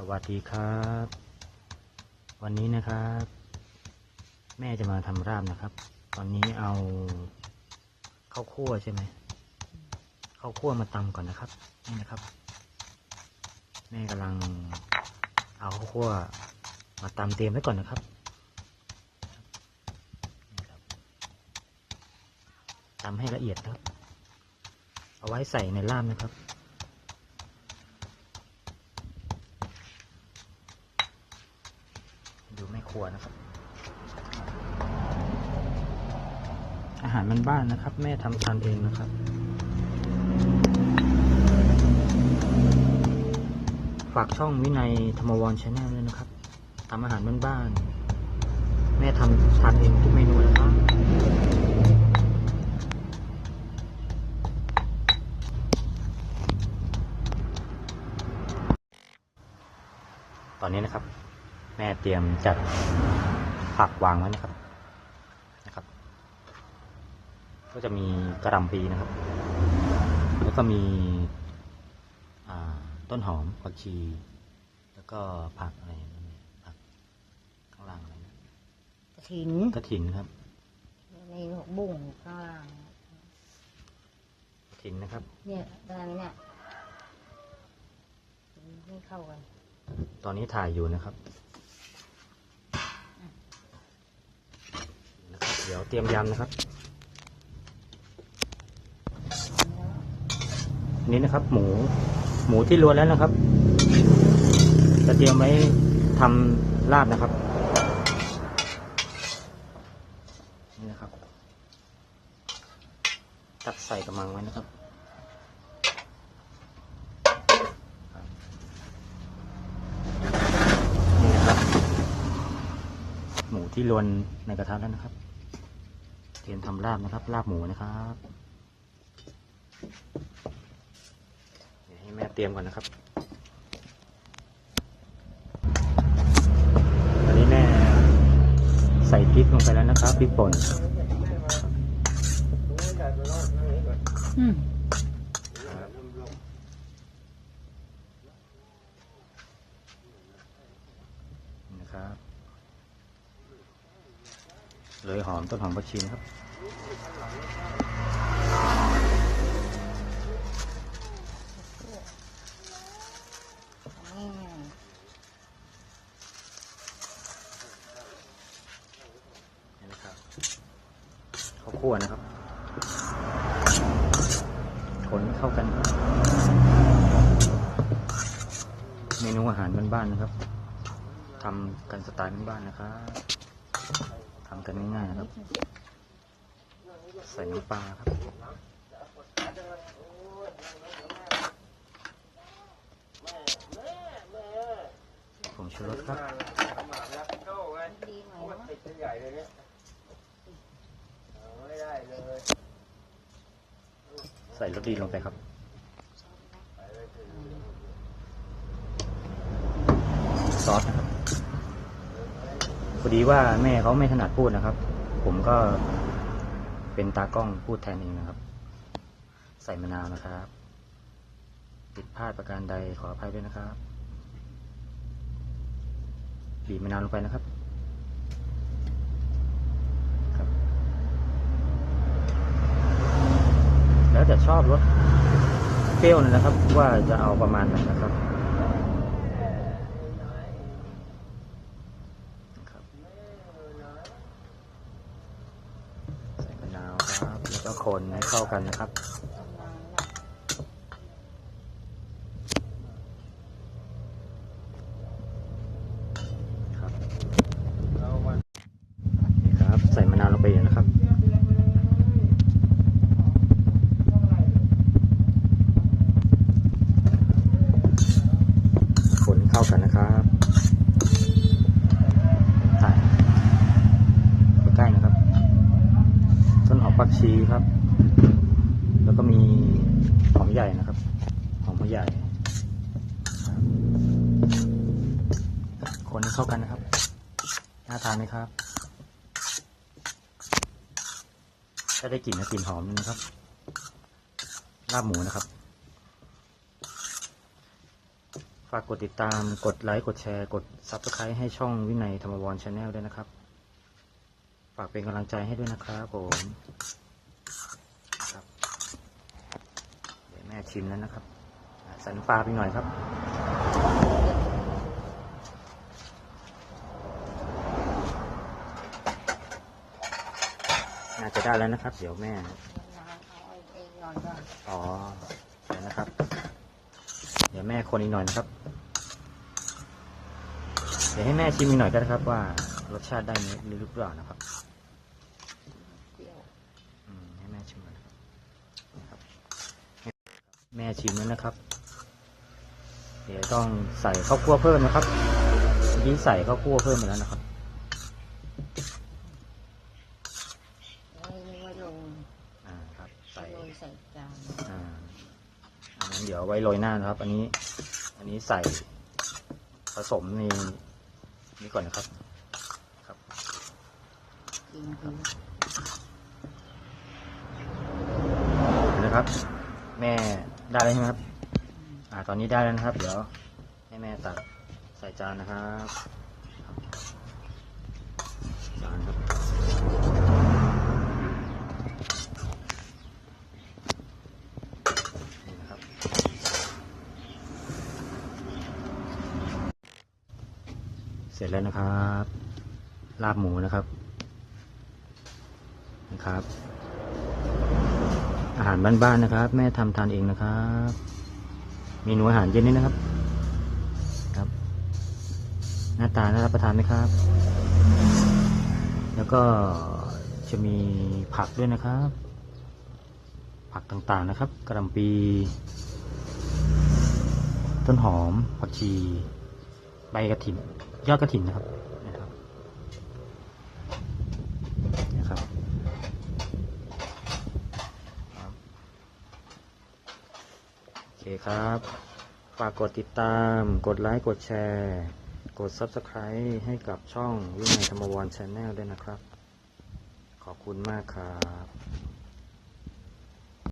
สวัสดีครับ วันนี้นะครับ แม่จะมาทำราบนะครับ ตอนนี้เอาข้าวคั่วใช่ไหมข้าวคั่วมาตำก่อนนะครับ นี่นะครับ แม่กำลังเอาข้าวคั่วมาตำเตรียมไว้ก่อนนะครับตำให้ละเอียดครับ เอาไว้ใส่ในลาบนะครับัวนะครับ อาหารมันบ้านนะครับ แม่ทำทานเองนะครับฝากช่องวินัยธรรมวรชาแนลด้วยนะครับทำอาหารบ้านๆแม่ทำทานเองทุกเมนูเลยครับตอนนี้นะครับ แม่เตรียมจัดผักวางไว้นะครับนะครับ ก็จะมีกระหลำปีนะครับ แล้วก็มีอ่าต้นหอมผักชี แล้วก็ผักอะไรนั่นเนี่ยผักข้างล่างอะไรนะกระถินกระถินครับในหัวบุ้งข้างล่างกระถินนะครับ เนี่ยตอนนี้เนี่ยไม่เข้ากัน ตอนนี้ถ่ายอยู่นะครับนะครับ เดี๋ยวเตรียมยำนะครับ นี่นะครับ หมู หมูที่รวนแล้วนะครับ จะเตรียมไว้ทำลาบนะครับ นี่นะครับ ตักใส่กระมังไว้นะครับนี่นะครับหมูที่รวนในกระทะแล้วนะครับ เตรียมทำลาบนะครับ ลาบหมูนะครับเดี๋ยวให้แม่เตรียมก่อนนะครับตอนนี้แม่ใส่พริกลงไปแล้วนะครับพริกป่นอืมนี่นะครับ เลยหอมต้นหอมผักชีนะครับนี่นี่นะครับข้าวคั่วนะครับ คนเข้ากันครับเมนูอาหารบ้านๆนะครับทำกันสไตล์บ้านๆนะครับำกันง่ายๆครับ ใส่น้ำปลาครับ ผงชูรสครับใส่รสดีลงไปครับซอสนะครับ อดีว่าแม่เขาไม่ถนัดพูดนะครับ ผมก็เป็นตากล้องพูดแทนเองนะครับ ใส่มะนาวนะครับผิดพลาดประการใดขออภัยด้วยนะครับบีบมะนาวลงไปนะครับครับ แล้วแต่ชอบรสเปรี้ยวนะครับ ว่าจะเอาประมาณไหนนนะครับ ใส่มะนาวครับ แล้วก็ คนให้เข้ากันนะครับ ครับนี่ครับใส่มะนาวลงไปนะครับ คนเข้ากันนะครับถ่ายใกล้ๆนะครับ ต้นหอม ผักชีครับ แล้วก็มีหอมใหญ่นะครับ หอมหัวใหญ่ คนให้เข้ากันนะครับ น่าทานไหมครับ ถ้าได้กลิ่นนะกลิ่นหอมนะครับ ลาบหมูนะครับ ฝากกดติดตาม กดไลค์ กดแชร์ กด Subscribe ให้ช่องวินัยธรรมวรชาแนลด้วยนะครับ ฝากเป็นกำลังใจให้ด้วยนะครับผมครับเดี๋ยวแม่ชิมแล้วนะครับส่น้ำปลาไปหน่อยครับ น่าจะได้แล้วนะครับ เดี๋ยวแม่ อ๋อเดี๋ยวนะครับ เดี๋ยวแม่คนอีกหน่อยนะครับ เดี๋ยวให้แม่ชิมอีกหน่อยก็ได้ครับว่า รสชาติได้ไหมหรือเปล่านะครับให้แม่ชิมนะครับนะครับ แม่ชิมแล้วนะครับ เดี๋ยวต้องใส่ข้าวคั่วเพิ่มนะครับเมื่ใส่ข้าวคั่วเพิ่มไปแล้วนะครับใส่ใส่จานอ่าอันนั้นเดี๋ยวไว้โรยหน้านะครับ อันนี้ อันนี้ใส่ผสมในนี้ก่อนนะครับ กินกินนะครับ แม่ได้แล้วใช่ไหมครับ อ่า ตอนนี้ได้แล้วนะครับ เดี๋ยวให้แม่ตักใส่จานนะครับจานครับนี่นะครับ เสร็จแล้วนะครับ ลาบหมูนะครับ นะครับ อาหารบ้านๆนะครับ แม่ทำทานเองนะครับเมนูอาหารเย็นนี้นะครับ ครับ หน้าตาน่ารับประทานไหมครับ แล้วก็จะมีผักด้วยนะครับ ผักต่างๆนะครับกระหล่ำปีต้นหอมผักชี ใบกระถิน ยอดกระถินนะครับนะครับ โอ เคครับ ฝากกดติดตาม กดไลค์ กดแชร์ กด Subscribe ให้กับช่องวินัยธรรมวรชาแนลด้วยนะครับ ขอบคุณมากครับ